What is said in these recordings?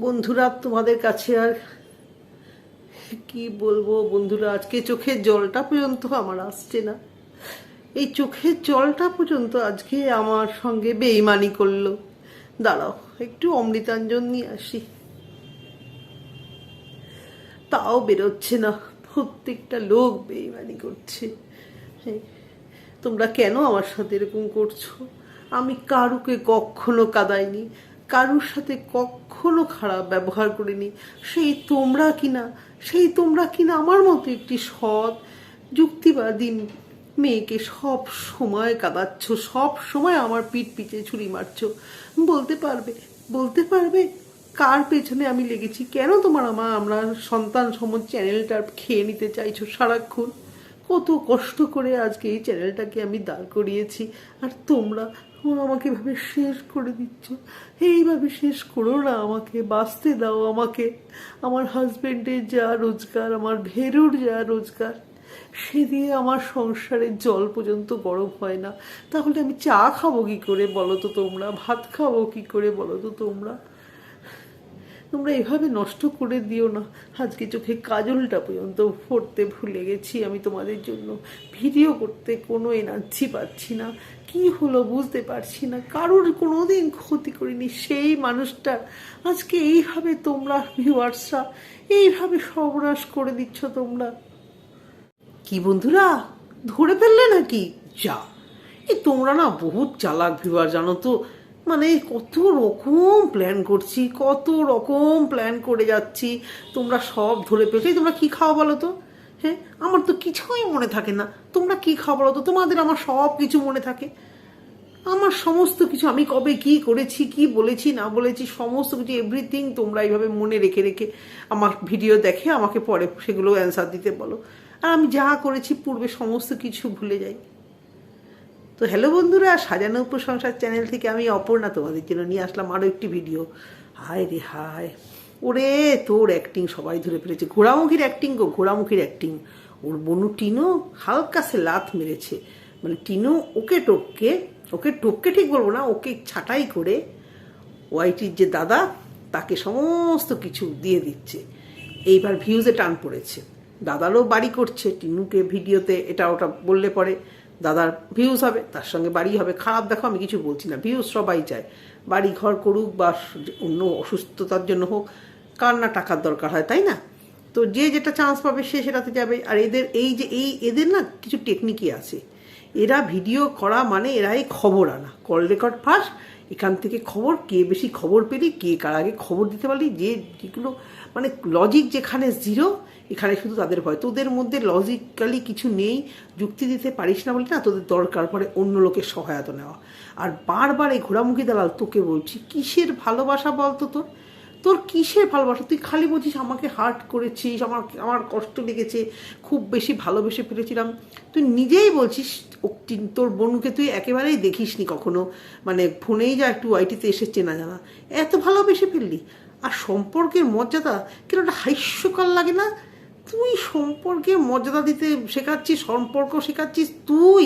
বন্ধুরা তোমাদের কাছে আর কি বলব বন্ধুরা আজকে চোখের জলটা পর্যন্ত আমার আসছে না। এই চোখের জলটা পর্যন্ত আজকে আমার সঙ্গে বেইমানি করল। দাঁড়াও একটু অমৃতাঞ্জন নিয়ে আসি। তাও বেরোচ্ছে না প্রত্যেকটা লোক বেইমানি করছে। হ্যাঁ, তোমরা কেন আমার সাথে এরকম করছ? আমি কারুকে কখনো কাদাইনি। কারুর সাথে কখনো খারাপ ব্যবহার করিনি। সেই তোমরা কিনা, সেই তোমরা কিনা আমার মতো একটি সৎ, যুক্তিবাদী মেয়েকে সব সময় কাঁদাচ্ছ, সব সময় আমার পিঠ পিঠে ছুরি মারছ। বলতে পারবে বলতে পারবে কার পেছনে আমি লেগেছি? কেন তোমার আমার আমরা সন্তান সম চ্যানেলটা খেয়ে নিতে চাইছো সারাক্ষণ? কত কষ্ট করে আজকে এই চ্যানেলটাকে আমি দাঁড় করিয়েছি। আর তোমরা তোমরা আমাকে এভাবে শেষ করে দিচ্ছ। এইভাবে শেষ করো না আমাকে, বাঁচতে দাও আমাকে। আমার হাজবেন্ডের যা রোজগার, আমার ভেরুর যা রোজগার, সে দিয়ে আমার সংসারের জল পর্যন্ত গরম হয় না। তাহলে আমি চা খাব কি করে বলো তো তোমরা? ভাত খাব কি করে বলো তো তোমরা? তোমরা এভাবে নষ্ট করে দিও না। আজকে চোখে কাজলটা পর্যন্ত পড়তে ভুলে গেছি আমি তোমাদের জন্য। ভিডিও করতে কোনো এনার্জি পাচ্ছি না। কি হলো বুঝতে পারছি না। কারোর কোনোদিন ক্ষতি করিনি সেই মানুষটা। আজকে এইভাবে তোমরা ভিউয়ার্সরা এইভাবে সর্বনাশ করে দিচ্ছ তোমরা। কি বন্ধুরা, ধরে ফেললে নাকি? যা। এই তোমরা না বহুত চালাক ভিউয়ার জানো তো? মানে কত রকম প্ল্যান করছি, কত রকম প্ল্যান করে যাচ্ছি, তোমরা সব ধরে পেলে তোমরা কি খাও বলো তো? হ্যাঁ আমার তো কিছুই মনে থাকে না। তোমরা কি খাও বলো তো? তোমাদের আমার সব কিছু মনে থাকে। আমার সমস্ত কিছু আমি কবে কি করেছি, কি বলেছি, না বলেছি, সমস্ত কিছু এভরিথিং তোমরা এইভাবে মনে রেখে রেখে আমার ভিডিও দেখে আমাকে পরে সেগুলো অ্যান্সার দিতে বলো। আর আমি যা করেছি, পূর্বে সমস্ত কিছু ভুলে যাই। তো হ্যালো বন্ধুরা, সাজানো উপসংসার চ্যানেল থেকে আমি অপর্ণা তোমাদের জন্য নিয়ে আসলাম আরও একটি ভিডিও হায় রে হায়, ওরে তোর অ্যাক্টিং সবাই ধরে ফেলেছে। ঘোড়ামুখীর অ্যাক্টিং গো, ঘোড়ামুখীর অ্যাক্টিং ওর বনু টিনো হালকা সে লাত মেরেছে। মানে টিনো ওকে টপকে ওকে টপকে ঠিক বলব না, ওকে ছাটাই করে ওয়াইটির যে দাদা, তাকে সমস্ত কিছু দিয়ে দিচ্ছে। এইবার ভিউজে টান পড়েছে। দাদারও বাড়ি করছে, টিনুকে ভিডিওতে এটা ওটা বললে পরে। দাদার ভিউজ হবে, তার সঙ্গে বাড়ি হবে। খারাপ দেখো, আমি কিছু বলছি না। ভিউজ সবাই চায়। বাড়ি ঘর করুক বা অন্য অসুস্থতার জন্য হোক, কার না টাকার দরকার হয়, তাই না? তো যে যেটা চান্স পাবে, সে সেটাতে যাবে। আর এদের এই যে, এই এদের না কিছু টেকনিকই আছে। এরা ভিডিও করা মানে এরাই খবর আনা। কল রেকর্ড ফার্স্ট এখান থেকে খবর, কে বেশি খবর পেলি, কে কার আগে খবর দিতে পারলি, যে যেগুলো মানে লজিক যেখানে জিরো এখানে শুধু তাদের ভয়। তোদের মধ্যে লজিক্যালি কিছু নেই, যুক্তি দিতে পারিস না বলে না, তোদের দরকার পড়ে অন্য লোকের সহায়তা নেওয়া। আর বারবার এই ঘোরামুখী দালাল, তোকে বলছি, কিসের ভালোবাসা বলতো তোর? তোর কিসের ভালোবাসা? তুই খালি বলছিস, আমাকে হার্ট করেছিস, আমার আমার কষ্ট লেগেছে, খুব বেশি ভালোবেসে ফেলেছিলাম। তুই নিজেই বলছিস তোর বোনকে তুই একেবারেই দেখিসনি কখনো। মানে ফোনেই যা একটু ওয়াইটিতে এসে চেনা জানা। এত ভালোবেসে ফেললি। আর সম্পর্কের মর্যাদা, কেন একটা হাস্যকর লাগে না? তুই সম্পর্কে মর্যাদা দিতে শেখাচ্ছিস, সম্পর্ক শেখাচ্ছিস তুই?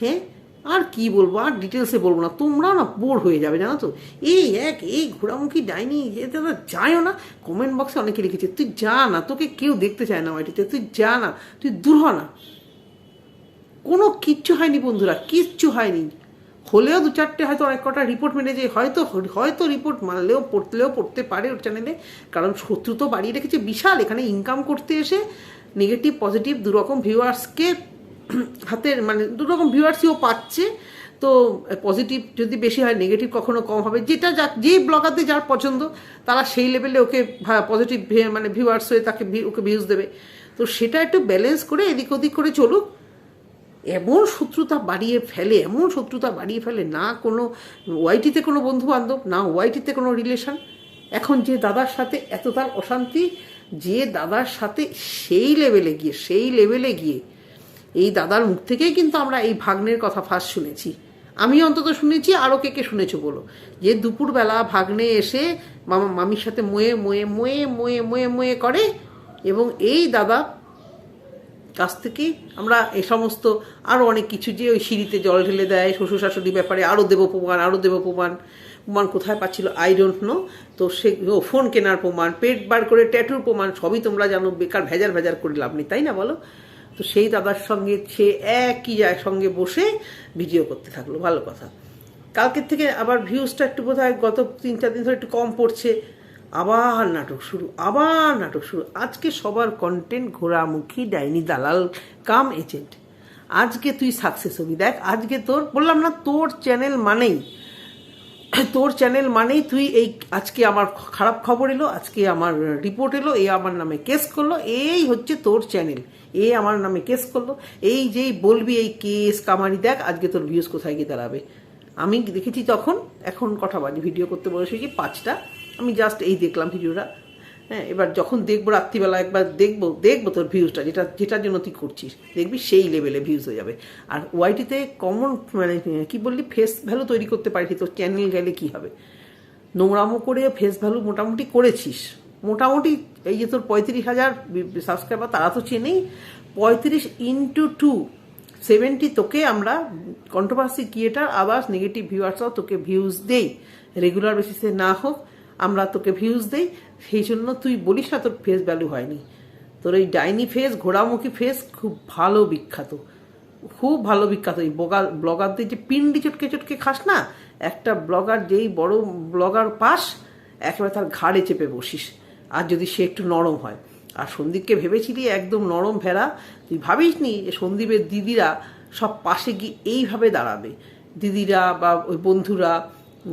হ্যাঁ? আর কি বলব? আর ডিটেলসে বলব না। তোমরাও না বোর হয়ে যাবে, জানো তো? এই এক, এই ঘোরামুখী ডাইনি না যায়ও না। কমেন্ট বক্সে অনেকে লিখেছে, তুই যা না, তোকে কেউ দেখতে চায় না ওইটিতে তুই যা না, তুই দূর হ না। কোনো কিচ্ছু হয়নি বন্ধুরা, কিচ্ছু হয়নি। হলেও দু চারটে হয়তো অনেক কটা রিপোর্ট মেরেছে হয়তো হয়তো রিপোর্ট মানলেও, পড়লেও, পড়তে পারে ওর চ্যানেলে কারণ শত্রু তো বাড়িয়ে রেখেছে, বিশাল। এখানে ইনকাম করতে এসে নেগেটিভ পজিটিভ দুরকম ভিউয়ার্সকে হাতের মানে দুরকম ভিউয়ার্সই ও পাচ্ছে। তো পজিটিভ যদি বেশি হয় নেগেটিভ কখনো কম হবে। যেটা যা যেই ব্লগারদের যার পছন্দ, তারা সেই লেভেলে ওকে পজিটিভ মানে ভিউয়ার্স হয়ে তাকে ওকে ভিউজ দেবে। তো সেটা একটু ব্যালেন্স করে এদিক ওদিক করে চলুক। এমন শত্রুতা বাড়িয়ে ফেলে, এমন শত্রুতা বাড়িয়ে ফেলে, না কোনো ওয়াইটিতে কোনো বন্ধু বান্ধব না ওয়াইটিতে কোনো রিলেশন এখন যে দাদার সাথে এত তার অশান্তি, যে দাদার সাথে সেই লেভেলে গিয়ে, সেই লেভেলে গিয়ে, এই দাদার মুখ থেকেই কিন্তু আমরা এই ভাগ্নের কথা ফার্স্ট শুনেছি। আমি অন্তত শুনেছি, আরও কে কে শুনেছো বলো? যে দুপুরবেলা ভাগ্নে এসে মামা, মামির সাথে ময়ে ময়ে ময়ে ময়ে ময়ে ময়ে করে, এবং এই দাদা কাছ থেকেই আমরা এই সমস্ত আরও অনেক কিছু যে ওই সিঁড়িতে জল ঢেলে দেয় শ্বশুর শাশুড়ি ব্যাপারে আরও দেব প্রমাণ আরও দেব প্রমাণ। প্রমাণ কোথায় পাচ্ছিল? আই ডোন্ট নো তো সে ফোন কেনার প্রমাণ, পেট বার করে ট্যাটুর প্রমাণ, সবই তোমরা জানো, বেকার ভেজার ভেজার করে লাভ নেই, তাই না বলো? তো সেই দাদার সঙ্গে, সে একই সঙ্গে বসে ভিডিও করতে থাকল, ভালো কথা। কালকের থেকে আবার ভিউজটা একটু বোধ হয় গত তিন চার দিন ধরে একটু কম পড়ছে। আবার নাটক শুরু, আবার নাটক শুরু। আজকে সবার কন্টেন্ট ঘোরামুখী ডাইনি দালাল, কাম এজেন্ট আজকে তুই সাকসেস হবি, দেখ, আজকে তোর, বললাম না, তোর চ্যানেল মানেই, তোর চ্যানেল মানেই তুই এই, আজকে আমার খারাপ খবর এলো, আজকে আমার রিপোর্ট এলো, এ আমার নামে কেস করল, এই হচ্ছে তোর চ্যানেল এ আমার নামে কেস করল, এই যেই বলবি এই কেস কামারি, দেখ, আজকে তোর ভিউজ কোথায় গিয়ে দাঁড়াবে। আমি দেখেছি তখন, এখন কটা বাজে ভিডিও করতে বসেছি পাঁচটা আমি জাস্ট এই দেখলাম ভিডিওটা। হ্যাঁ এবার যখন দেখব রাত্রিবেলা একবার দেখব দেখব তোর ভিউজটা যেটা, যেটার জন্য তুই করছিস। দেখবি সেই লেভেলে ভিউজ হয়ে যাবে। আর ওয়াইটিতে কমন মানে কি বললি? ফেস ভ্যালু তৈরি করতে পারিস তোর চ্যানেল গেলে কি হবে? নোংরামো করে ফেস ভ্যালু মোটামুটি করেছিস। মোটামুটি এই যে তোর পঁয়ত্রিশ হাজার সাবস্ক্রাইবার তারা তো চেনেই। পঁয়ত্রিশ ইন্টু টু সেভেন্টি তোকে আমরা কন্ট্রোভার্সি ক্রিয়েটার আবার নেগেটিভ ভিউয়ার্সরাও তোকে ভিউজ দেই। রেগুলার বেসিসে না হোক আমরা তোকে ভিউজ দেই, সেই জন্য তুই বলিস না তোর ফেস ভ্যালু হয়নি। তোর এই ডাইনি ফেস ঘোড়ামুখী ফেস খুব ভালো বিখ্যাত। খুব ভালো বিখ্যাত। এই ব্লগার ব্লগারদের যে পিন্ডি চটকে চটকে খাস না, একটা ব্লগার যেই বড় ব্লগার পাস, একেবারে তার ঘাড়ে চেপে বসিস। আর যদি সে একটু নরম হয়। আর সন্দীপকে ভেবেছিলি একদম নরম ভেড়া, তুই ভাবিস নি যে সন্দীপের দিদিরা সব পাশে গিয়ে এইভাবে দাঁড়াবে? দিদিরা বা ওই বন্ধুরা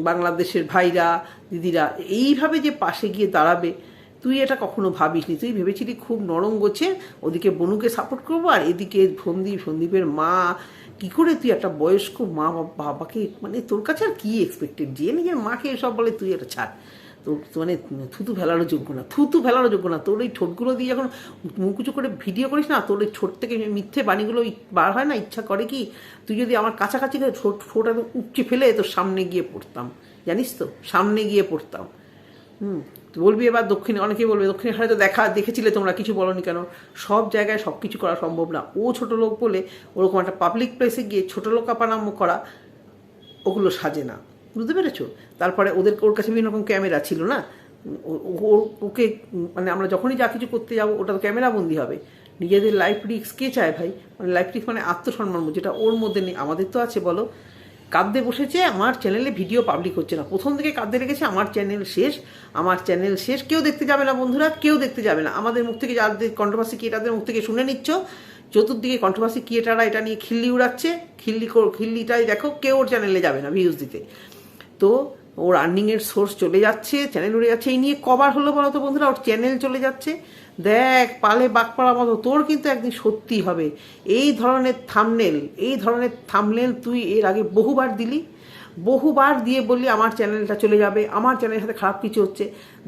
বাংলাদেশের ভাইরা, দিদিরা, এইভাবে যে পাশে গিয়ে দাঁড়াবে, তুই এটা কখনো ভাবিসনি? তুই ভেবেছিলি খুব নরম গোছে, ওদিকে বনুকে সাপোর্ট করব আর এদিকে সন্দীপ সন্দীপের মা, কি করে তুই একটা বয়স্ক মা বাবাকে মানে তোর কাছে আর কি এক্সপেক্টেড যে নিজের মাকে এসব বলে তুই এটা ছাড়। তোর মানে থুতু ফেলারও যোগ্য না, থুতু ফেলারও যোগ্য না। তোর ওই ঠোঁটগুলো দিয়ে যখন মুকুচু করে ভিডিও করিস না, তোর ওই ঠোঁট থেকে মিথ্যে বাণীগুলো বার হয় না, ইচ্ছা করে কি, তুই যদি আমার কাছাকাছি করে ঠোঁট ঠোঁট একদম উপচে ফেলে তোর সামনে গিয়ে পড়তাম, জানিস তো? সামনে গিয়ে পড়তাম। হুম বলবি এবার দক্ষিণে, অনেকেই বলবে, দক্ষিণে হয়তো দেখা, দেখেছিলে তোমরা, কিছু বলনি কেন? সব জায়গায় সব কিছু করা সম্ভব না। ও ছোট লোক বলে ওরকম একটা পাবলিক প্লেসে গিয়ে ছোট লোক আপানাম্য করা, ওগুলো সাজে না। বুঝতে পেরেছ? তারপরে ওদের ওর কাছে বিভিন্ন রকম ক্যামেরা ছিল না? ওকে মানে আমরা যখনই যা কিছু করতে যাব, ওটা তো ক্যামেরা বন্দি হবে। নিজেদের লাইফ রিক্স কে চায় ভাই? মানে লাইফ রিক্স মানে আত্মসম্মান, যেটা ওর মধ্যে নেই, আমাদের তো আছে, বলো। কাঁদতে বসেছে, আমার চ্যানেলে ভিডিও পাবলিক হচ্ছে না। প্রথম থেকে কাঁদতে রেখেছে আমার চ্যানেল শেষ, আমার চ্যানেল শেষ। কেউ দেখতে যাবে না, বন্ধুরা, কেউ দেখতে যাবে না। আমাদের মুখ থেকে যাদের কন্ট্রোভার্সি ক্রিয়েটারদের মুখ থেকে শুনে নিচ্ছ। চতুর্দিকে কন্ট্রোভার্সি ক্রিয়েটাররা এটা নিয়ে খিল্লি উড়াচ্ছে। খিল্লি খিল্লিটাই দেখো, কেউ ওর চ্যানেলে যাবে না ভিউজ দিতে। তো ওর আর্নিংয়ের সোর্স চলে যাচ্ছে চ্যানেল উড়ে যাচ্ছে। এই নিয়ে কবার হলো বলো তো বন্ধুরা, ওর চ্যানেল চলে যাচ্ছে। দেখ, পালে বাক পড়ার মতো, তোর কিন্তু একদিন সত্যি হবে। এই ধরনের থামনেল এই ধরনের থামনেল তুই এর আগে বহুবার দিলি। বহুবার দিয়ে বললি আমার চ্যানেলটা চলে যাবে, আমার চ্যানেলের সাথে খারাপ কিছু হচ্ছে।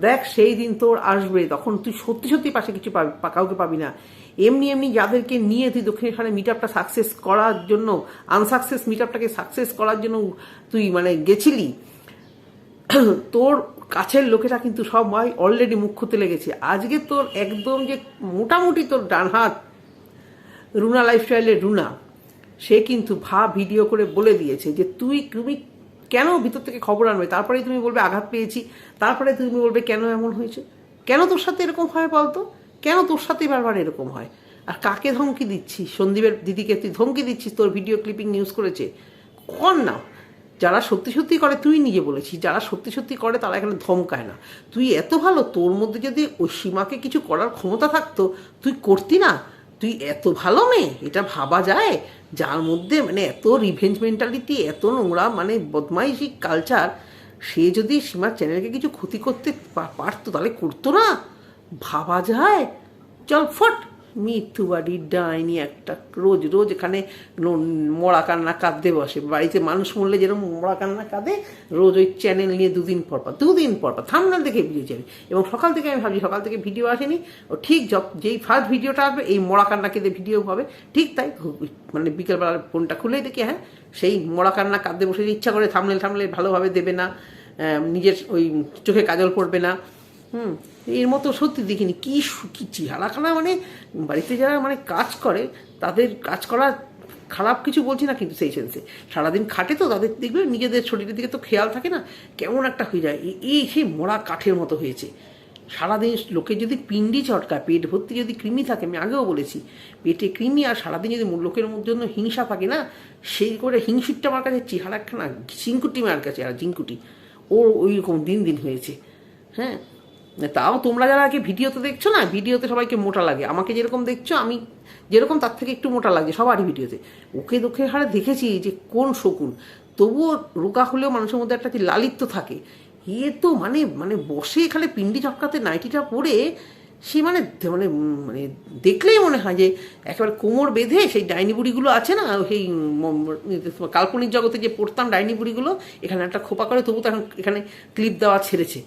দেখ, সেই দিন তোর আসবে, তখন তুই সত্যি সত্যি পাশে কিছু পাবি কাউকে পাবি না। এমনি এমনি যাদেরকে নিয়ে তুই দক্ষিণেশ্বরে মিট আপটা সাকসেস করার জন্য আনসাকসেস মিট আপটাকে সাকসেস করার জন্য তুই মানে গেছিলি, তোর কাছের লোকেরা কিন্তু সবাই অলরেডি মুখ খুঁতে লেগেছে। আজকে তোর একদম যে মোটামুটি তোর ডান হাত রুনা লাইফস্টাইলের রুনা, সে কিন্তু ভা ভিডিও করে বলে দিয়েছে যে, তুই তুমি কেন ভিতর থেকে খবর আনবে? তারপরেই তুমি বলবে আঘাত পেয়েছি, তারপরে তুমি বলবে কেন এমন হয়েছে? কেন তোর সাথে এরকম হয় বলতো? কেন তোর সাথে বারবার এরকম হয়? আর কাকে ধমকি দিচ্ছিস? সন্দীপের দিদিকে তুই ধমকি দিচ্ছিস? তোর ভিডিও ক্লিপিং নিউজ করেছে। কর না। যারা সত্যি সত্যি করে, তুই নিজে বলেছিস, যারা সত্যি সত্যি করে, তারা এখানে ধমকায় না। তুই এত ভালো, তোর মধ্যে যদি ওই সীমাকে কিছু করার ক্ষমতা থাকতো, তুই করতি না? তুই এত ভালো মেয়ে, এটা ভাবা যায়? যার মধ্যে মানে এত রিভেঞ্জ মেন্টালিটি এত নোংরা মানে বদমাইশি কালচার সে যদি সীমার চ্যানেলকে কিছু ক্ষতি করতে পারতো, তাহলে করতো না? ভাবা যায়? চল ফট। মিথ্যুবাড়ি ডাইনি একটা। রোজ রোজ এখানে মরা কান্না কাঁদতে বসে। বাড়িতে মানুষ মরলে যেরকম মরা কান্না কাঁদে, রোজ ওই চ্যানেল নিয়ে দুদিন পর পর দুদিন পর পর। থামনাল দেখে ভিডিও যাবে এবং সকাল থেকে আমি ভাবছি, সকাল থেকে ভিডিও আসেনি। ও ঠিক যেই ফার্স্ট ভিডিওটা আসবে, এই মরা কান্না কেঁদে ভিডিও হবে। ঠিক তাই মানে বিকেলবেলা ফোনটা খুলেই দেখি হ্যাঁ সেই মরা কান্না কাঁদতে বসে ইচ্ছা করে থামলে থামলে ভালোভাবে দেবে না নিজের ওই চোখে কাজল পড়বে না। হুম, এর মতো সত্যি দেখিনি। কি কি চেহারাখানা মানে বাড়িতে যারা মানে কাজ করে, তাদের কাজ করার খারাপ কিছু বলছি না কিন্তু সেই সেন্সে সারাদিন খাটে তো, তাদের দেখবে নিজেদের শরীরের দিকে তো খেয়াল থাকে না, কেমন একটা হয়ে যায়। এই সেই মরা কাঠের মতো হয়েছে। সারাদিন লোকের যদি পিন্ডি চটকায় পেট ভর্তি যদি কৃমি থাকে, আমি আগেও বলেছি, পেটে কৃমি আর সারাদিন যদি লোকের জন্য হিংসা থাকে না, সেই করে হিংসুটটা আমার কাছে চেহারা একখানা চিঙ্কুটি মার কাছে, আর জিঙ্কুটি ওর ওই রকম দিন দিন হয়েছে। হ্যাঁ? তাও তোমরা যারা আগে ভিডিওতে দেখছ না, ভিডিওতে সবাইকে মোটা লাগে। আমাকে যেরকম দেখছ, আমি যেরকম তার থেকে একটু মোটা লাগে সবারই ভিডিওতে। ওকে দোকে হারে দেখেছি যে কোন শকুন। তবুও রোগা হলেও মানুষের মধ্যে একটা যে লালিত্য থাকে। এ তো মানে মানে বসে এখানে পিন্ডি চটকাতে নাইটিটা পরে সে মানে মানে মানে দেখলেই মনে হয় যে একেবারে কোমর বেঁধে সেই ডাইনি বুড়িগুলো আছে না, সেই কাল্পনিক জগতে যে পড়তাম ডাইনি বুড়িগুলো, এখানে একটা খোপা করে তবু তো এখন এখানে ক্লিপ দেওয়া ছেড়েছে।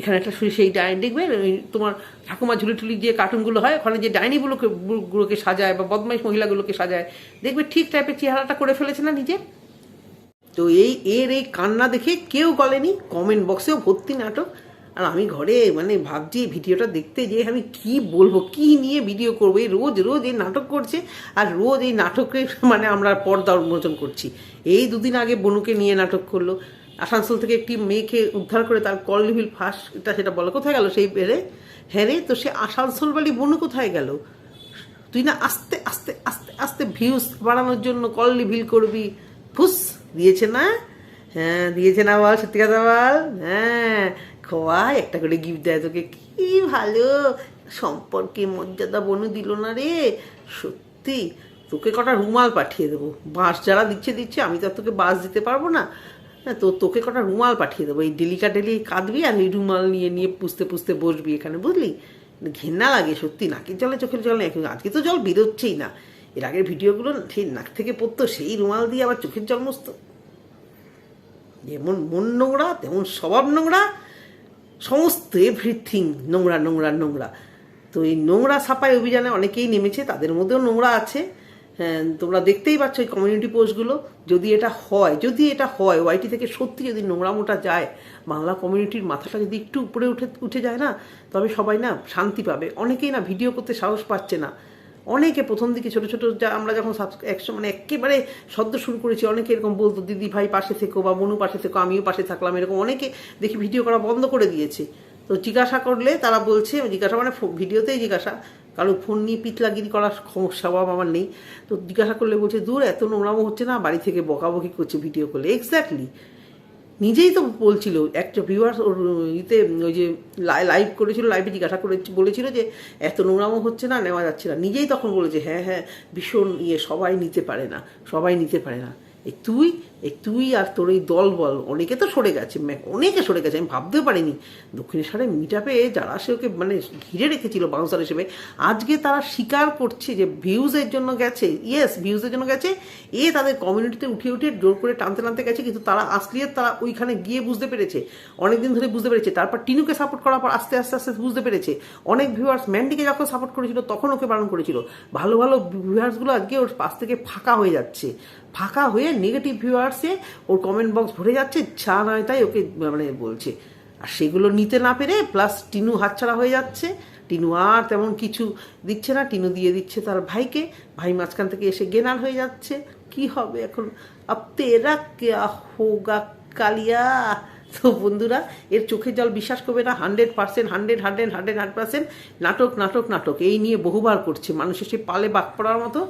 এখানে একটা শুধু সেই ডাইনি, দেখবে? ওই তোমার ঠাকুমা ঝুলি টুলি যে কার্টুনগুলো হয়, ওখানে যে ডাইনিগুলোকে গুলোকে সাজায় বা বদমাইশ মহিলাগুলোকে সাজায়, দেখবে ঠিক টাইপের চেহারাটা করে ফেলেছে না নিজে? তো এই, এর এই কান্না দেখে কেউ গলেনি কমেন্ট বক্সেও ভর্তি নাটক। আর আমি ঘরে মানে ভাবছি ভিডিওটা দেখতে যে আমি কি বলব, কি নিয়ে ভিডিও করব? এই রোজ রোজ এই নাটক করছে, আর রোজ এই নাটকের মানে আমরা পর্দা উন্মোচন করছি। এই দুদিন আগে বনুকে নিয়ে নাটক করল। আসানসোল থেকে একটি মেয়েকে উদ্ধার করে তার কল লিভিল ফাঁস, এটা সেটা বলো। কোথায় গেল সেই বেড়ে হ্যাঁ রে, তো সে আসানসোল বাড়ি বনু কোথায় গেল? তুই না আস্তে আস্তে আস্তে আস্তে ভিউজ বাড়ানোর জন্য কল রিভিল করবি। ফুস, দিয়েছে না? হ্যাঁ দিয়েছে না বল, সত্যি কথা বল। হ্যাঁ খোয়াই একটা করে গিফট দেয় তোকে। কি ভালো, সম্পর্কে মর্যাদা বনু দিল না রে। সত্যি, তোকে কটা রুমাল পাঠিয়ে দেবো। বাঁশ যারা দিচ্ছে দিচ্ছে, আমি তো তোকে বাঁশ দিতে পারব না। হ্যাঁ তো তোকে কটা রুমাল পাঠিয়ে দেবো। এই ডেলিকা ডেলি কাঁদবি আর এই রুমাল নিয়ে নিয়ে পুষতে পুষতে বসবি এখানে, বুঝলি? ঘেন্না লাগে সত্যি, নাকের জলে চোখের জল নেই। আজকে তো জল বেরোচ্ছেই না। এর আগের ভিডিওগুলো সেই নাক থেকে পড়তো, সেই রুমাল দিয়ে আবার চোখের জল মস্ত যেমন মন নোংরা, তেমন স্বভাব নোংরা, সমস্ত এভরিথিং নোংরা নোংরা নোংরা। তো এই নোংরা সাফাই অভিযানে অনেকেই নেমেছে, তাদের মধ্যেও নোংরা আছে। তোমরা দেখতেই পাচ্ছ এই কমিউনিটি পোস্টগুলো যদি এটা হয়, যদি এটা হয় ওয়াইটি থেকে সত্যি যদি নোংরামোটা যায়, বাংলা কমিউনিটির মাথাটা যদি একটু উপরে উঠে উঠে যায় না, তবে সবাই না শান্তি পাবে। অনেকেই না ভিডিও করতে সাহস পাচ্ছে না। অনেকে প্রথম দিকে ছোট ছোট যা, আমরা যখন একশো মানে একেবারে সদ্য শুরু করেছি, অনেকে এরকম বলতো, দিদি ভাই পাশে থেকো বা মনু পাশে থেকো, আমিও পাশে থাকলাম, এরকম অনেকে দেখি ভিডিও করা বন্ধ করে দিয়েছে। তো জিজ্ঞাসা করলে তারা বলছে, জিজ্ঞাসা মানে ভিডিওতেই জিজ্ঞাসা। কারণ ফোন নিয়ে পিতলাগিরি করার স্বভাব আমার নেই। তো জিজ্ঞাসা করলে বলছে, দূর, এত নোংরামো হচ্ছে না? বাড়ি থেকে বকাবকি করছে ভিডিও করলে এক্স্যাক্টলি নিজেই তো বলছিল, একটা ভিউয়ার্স ওর ইতে, ওই যে লাইভ করেছিল লাইভে জিজ্ঞাসা করে বলেছিল যে, এত নোংরামো হচ্ছে না, নেওয়া যাচ্ছে না। নিজেই তখন বলেছে হ্যাঁ হ্যাঁ ভীষণ ইয়ে সবাই নিতে পারে না, সবাই নিতে পারে না। এই তুই তুই আর তোর এই দল বল, অনেকে তো সরে গেছে অনেকে সরে গেছে, আমি ভাবতেও পারিনি। দক্ষিণেশ্বরে মিটাপে যারা সে ওকে মানে ঘিরে রেখেছিল বাউন্সার হিসেবে, আজকে তারা স্বীকার করছে যে ভিউজের জন্য গেছে। ইয়েস ভিউজের জন্য গেছে। এ তাদের কমিউনিটিতে উঠে উঠে জোর করে টানতে টানতে গেছে, কিন্তু তারা আসলিয়ে তারা ওইখানে গিয়ে বুঝতে পেরেছে। অনেকদিন ধরে বুঝতে পেরেছে। তারপর টিনুকে সাপোর্ট করার পর আস্তে আস্তে আস্তে বুঝতে পেরেছে। অনেক ভিউয়ার্স ম্যান্ডিকে যখন সাপোর্ট করেছিল, তখন ওকে বারণ করেছিল। ভালো ভালো ভিউয়ার্সগুলো আজকে ওর পাশ থেকে ফাঁকা হয়ে যাচ্ছে। ফাঁকা হয়ে নেগেটিভ ভিউয়ার্সে ওর কমেন্ট বক্স ভরে যাচ্ছে, যা নয় তাই ওকে মানে বলছে। আর সেগুলো নিতে না পেরে প্লাস টিনু হাতছাড়া হয়ে যাচ্ছে। টিনু আর তেমন কিছু দিচ্ছে না, টিনু দিয়ে দিচ্ছে তার ভাইকে। ভাই মাঝখান থেকে এসে গেনার হয়ে যাচ্ছে। কি হবে এখন? আপ তেরা কেয়া হোগা কালিয়া? তো বন্ধুরা, এর চোখের জল বিশ্বাস করবে না hundred percent hundred hundred hundred hundred percent নাটক নাটক নাটক। এই নিয়ে বহুবার করছে মানুষের সে পালে বাক পড়ার মতো।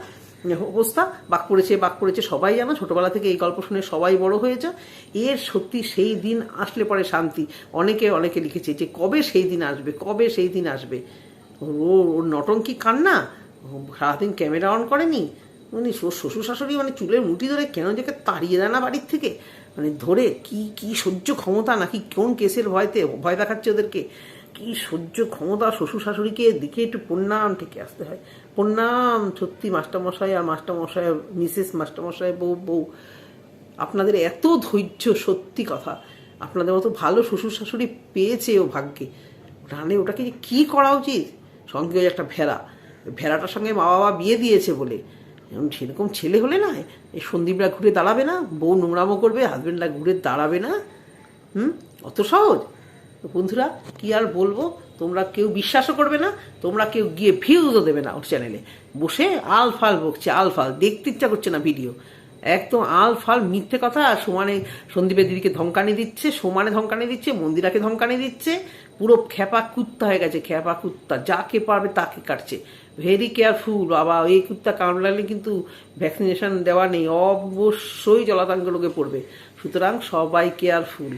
অবস্থা। বাক পড়েছে বাক পড়েছে, সবাই জানো, ছোটবেলা থেকে এই গল্প শুনে সবাই বড় হয়েছে। এর সত্যি সেই দিন আসলে পরে শান্তি। অনেকে অনেকে লিখেছে যে, কবে সেই দিন আসবে, কবে সেই দিন আসবে? ও ওর নটঙ্কি কান্না? সারাদিন ক্যামেরা অন করেনি? উনি শ্বশুর শ্বশুর শাশুড়ি মানে চুলের মুঠি ধরে কেন যাকে তাড়িয়ে দেয় না বাড়ির থেকে? মানে ধরে কি কি সহ্য ক্ষমতা, নাকি কোন কেসের ভয়তে, ভয় দেখাচ্ছে ওদেরকে? কি সহ্য ক্ষমতা শ্বশুর শাশুড়িকে? দিকে একটু প্রণাম থেকে আসতে হয়। প্রণাম, সত্যি মাস্টারমশাই আর মাস্টারমশাই, মিসেস মাস্টারমশাই বউ বউ। আপনাদের এত ধৈর্য, সত্যি কথা। আপনাদের মতো ভালো শ্বশুর শাশুড়ি পেয়েছে ও ভাগ্যে। রানে ওটাকে যে কী করা উচিত? সঙ্গে ওই একটা ভেড়া। ভেড়াটার সঙ্গে মা বাবা বিয়ে দিয়েছে বলে। এখন সেরকম ছেলে হলে না, এই সন্দীপরা ঘুরে দাঁড়াবে না? বউ নোংরামো করবে হাজব্যান্ডরা ঘুরে দাঁড়াবে না? হুম? অত সহজ? তো বন্ধুরা, কি আর বলব? তোমরা কেউ বিশ্বাসও করবে না, তোমরা কেউ গিয়ে ভিউজও দেবে না ওর চ্যানেলে বসে আলফাল বকছে আলফাল দেখতে ইচ্ছা করছে না ভিডিও একদম আল ফাল, মিথ্যে কথা, সমানে সন্দীপের দিদিকে ধমকানি দিচ্ছে, সমানে ধমকানি দিচ্ছে, মন্দিরাকে ধমকানি দিচ্ছে, পুরো খ্যাপা কুত্তা হয়ে গেছে, খ্যাপা কুত্তা, যাকে পারবে তাকে কাটছে। ভেরি কেয়ারফুল বাবা, এই কুত্তা কামড়ালে কিন্তু ভ্যাকসিনেশন দেওয়া নেই, অবশ্যই জলাতঙ্ক রোগে পড়বে। সুতরাং সবাই কেয়ারফুল